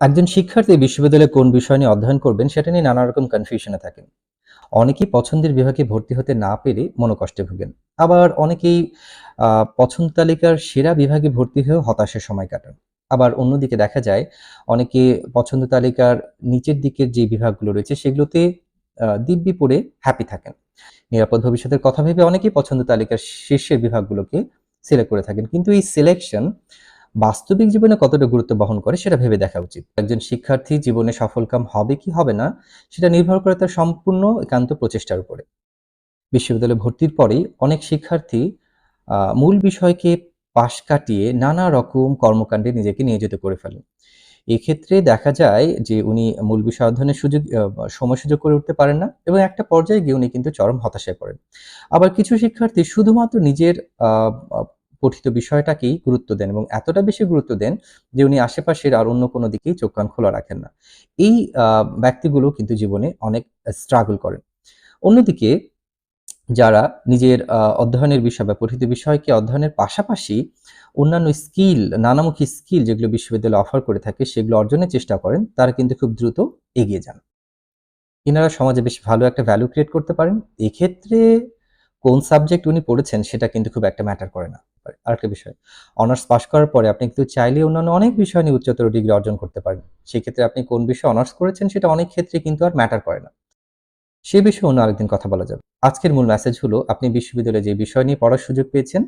একজন শিক্ষার্থী বিশ্ববিদ্যালয়ে কোন বিষয় নিয়ে অধ্যয়ন করবেন সেটা নিয়ে নানা রকম কনফিউশনে থাকেন। অনেকেই পছন্দের বিভাগে ভর্তি হতে না পেরে মনোকষ্টে ভোগেন। আবার অনেকেই পছন্দ তালিকার সেরা বিভাগে ভর্তি হয়েও হতাশার সময় কাটান। আবার অন্যদিকে দেখা যায়, অনেকে পছন্দ তালিকার নিচের দিকের যে বিভাগগুলো রয়েছে সেগুলোতে দিব্যি পড়ে হ্যাপি থাকেন। নিরাপদ ভবিষ্যতের কথা ভেবে অনেকেই পছন্দ তালিকার শীর্ষের বিভাগগুলোকে সিলেক্ট করে থাকেন। কিন্তু এই সিলেকশন বাস্তবিক জীবনে কতটা গুরুত্ব বহন করে সেটা ভেবে দেখা উচিত। একজন শিক্ষার্থী জীবনে সফলকাম হবে কি হবে না, সেটা নির্ভর করে তার সম্পূর্ণ একান্ত প্রচেষ্টার উপরে। বিশ্ববিদ্যালয়ে ভর্তির পরেই অনেক শিক্ষার্থী মূল বিষয়কে পাশ কাটিয়ে নানা রকম কর্মকাণ্ডে নিজেকে নিয়োজিত করে ফেলেন। এক্ষেত্রে দেখা যায় যে উনি মূল বিষয় অধ্যয়নের সুযোগ সময় সুযোগ করে উঠতে পারেন না এবং একটা পর্যায়ে গিয়ে উনি কিন্তু চরম হতাশায় পড়েন। আবার কিছু শিক্ষার্থী শুধুমাত্র নিজের পঠিত বিষয়টাকেই গুরুত্ব দেন এবং এতটা বেশি গুরুত্ব দেন যে উনি আশেপাশের আর অন্য কোনো দিকেই চোখ কান খোলা রাখেন না। এই ব্যক্তিগুলো কিন্তু জীবনে অনেক স্ট্রাগল করেন। অন্যদিকে যারা নিজের অধ্যয়নের বিষয় বা পঠিত বিষয়কে অধ্যয়নের পাশাপাশি অন্যান্য স্কিল নানামুখী স্কিল যেগুলো বিশ্ববিদ্যালয় অফার করে থাকে সেগুলো অর্জনের চেষ্টা করেন, তারা কিন্তু খুব দ্রুত এগিয়ে যান। এনারা সমাজে বেশ ভালো একটা ভ্যালু ক্রিয়েট করতে পারেন। এক্ষেত্রে কোন সাবজেক্ট উনি পড়েছেন সেটা কিন্তু খুব একটা ম্যাটার করে না। আরেকটা বিষয় অনার্স পাশ করার পরে আপনি কিন্তু চাইলে অন্যান্য অনেক বিষয় নিয়ে উচ্চতর ডিগ্রি অর্জন করতে পারেন। সেক্ষেত্রে আপনি কোন বিষয়ে অনার্স করেছেন সেটা অনেক ক্ষেত্রে কিন্তু আর ম্যাটার করে না। সে বিষয়ে অন্য আরেকদিন কথা বলা যাবে। আজকের মূল মেসেজ হলো, আপনি বিশ্ববিদ্যালয়ে যে বিষয় নিয়ে পড়ার সুযোগ পেয়েছেন,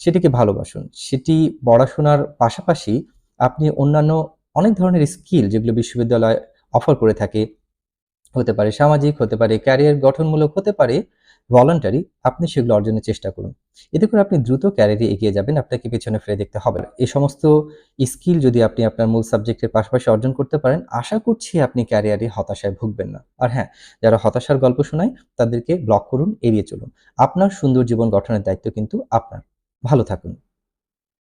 সেটিকে ভালোবাসুন। সেটি পড়াশোনার পাশাপাশি আপনি অন্যান্য অনেক ধরনের স্কিল যেগুলো বিশ্ববিদ্যালয় অফার করে থাকে, হতে পারে সামাজিক, হতে পারে ক্যারিয়ার গঠনমূলক, হতে পারে ভলান্টারি আপনি সেগুলো অর্জনের চেষ্টা করুন। এতে করে আপনি দ্রুত ক্যারিয়ারে এগিয়ে যাবেন, আপনাকে পেছনে ফেলে দেখতে হবে না। এই সমস্ত স্কিল যদি আপনি আপনার মূল সাবজেক্টের পাশাপাশি অর্জন করতে পারেন, আশা করছি আপনি ক্যারিয়ারে হতাশায় ভুগবেন না। আর হ্যাঁ যারা হতাশার গল্প শোনায়, তাদেরকে ব্লক করুন, এড়িয়ে চলুন। আপনার সুন্দর জীবন গঠনের দায়িত্ব কিন্তু আপনার। ভালো থাকুন।